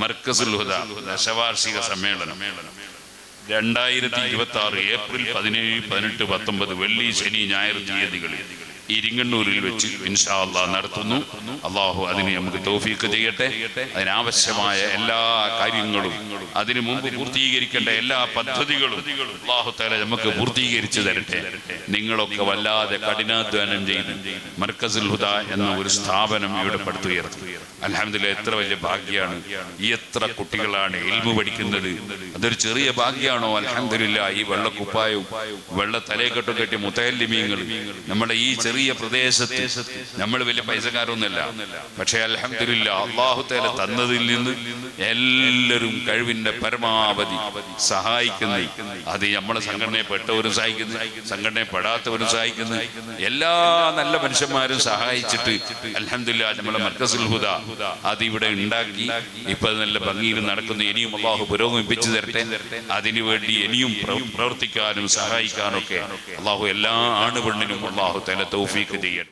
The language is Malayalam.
മർക്കസുൽ ദശവാർഷിക സമ്മേളനം. രണ്ടായിരത്തി ഇരുപത്തി ആറ് ഏപ്രിൽ പതിനേഴ് പതിനെട്ട് പത്തൊമ്പത് വെള്ളി ശനി ഞായർ തീയതികളിൽ. ഇരിങ്ങണ്ണൂരിൽ വെച്ച് ഇൻഷാ നടത്തുന്നു. അള്ളാഹു അതിനെ നമുക്ക് തൗഫീക്ക് ചെയ്യട്ടെ. അതിനാവശ്യമായ എല്ലാ കാര്യങ്ങളും അതിനു മുമ്പ് പൂർത്തീകരിക്കേണ്ട എല്ലാ പദ്ധതികളും അള്ളാഹു തല നമുക്ക് പൂർത്തീകരിച്ചു തരട്ടെ. നിങ്ങളൊക്കെ വല്ലാതെ കഠിനാധ്വാനം ചെയ്ത് മർക്കസുൽ ഹുദ എന്ന ഒരു സ്ഥാപനം ഇവിടെ പടുത്തുയർത്തി. അലഹമില്ല എത്ര വലിയ ഭാഗ്യമാണ് എത്ര കുട്ടികളാണ് എൽമു പഠിക്കുന്നത്. അതൊരു ചെറിയ ഭാഗ്യമാണോ അലഹമില്ല ഈ വെള്ളക്കുപ്പായവും വെള്ള തലയെക്കെട്ടും കെട്ടിയ മുത്തല്ലിമീങ്ങൾ നമ്മുടെ ഈ ചെറിയ പ്രദേശത്ത് നമ്മൾ വലിയ പൈസക്കാരൊന്നുമല്ല. പക്ഷെ അലഹമില്ല അള്ളാഹുത്തേല തന്നതിൽ നിന്ന് എല്ലാവരും കഴിവിന്റെ പരമാവധി സഹായിക്കുന്ന. അത് നമ്മളെ സംഘടനയെ പെട്ടവരും സഹായിക്കുന്നു സംഘടനയെ പെടാത്തവരും സഹായിക്കുന്നു. എല്ലാ നല്ല മനുഷ്യന്മാരും സഹായിച്ചിട്ട് അലഹമില്ല നമ്മളെ മർക്കസുൽ ഹുദ അത് ഇവിടെ ഉണ്ടാക്കി. ഇപ്പൊ നല്ല ഭംഗിയിൽ നടക്കുന്നു. ഇനിയും അള്ളാഹു പുരോഗമിപ്പിച്ചു തരട്ടെ. അതിനു വേണ്ടി ഇനിയും പ്രവർത്തിക്കാനും പ്രവർത്തിക്കാനും സഹായിക്കാനൊക്കെ അള്ളാഹു എല്ലാ ആണുപെണ്ണിനും അള്ളാഹു തല തൗഫീക്ക് ചെയ്യട്ടെ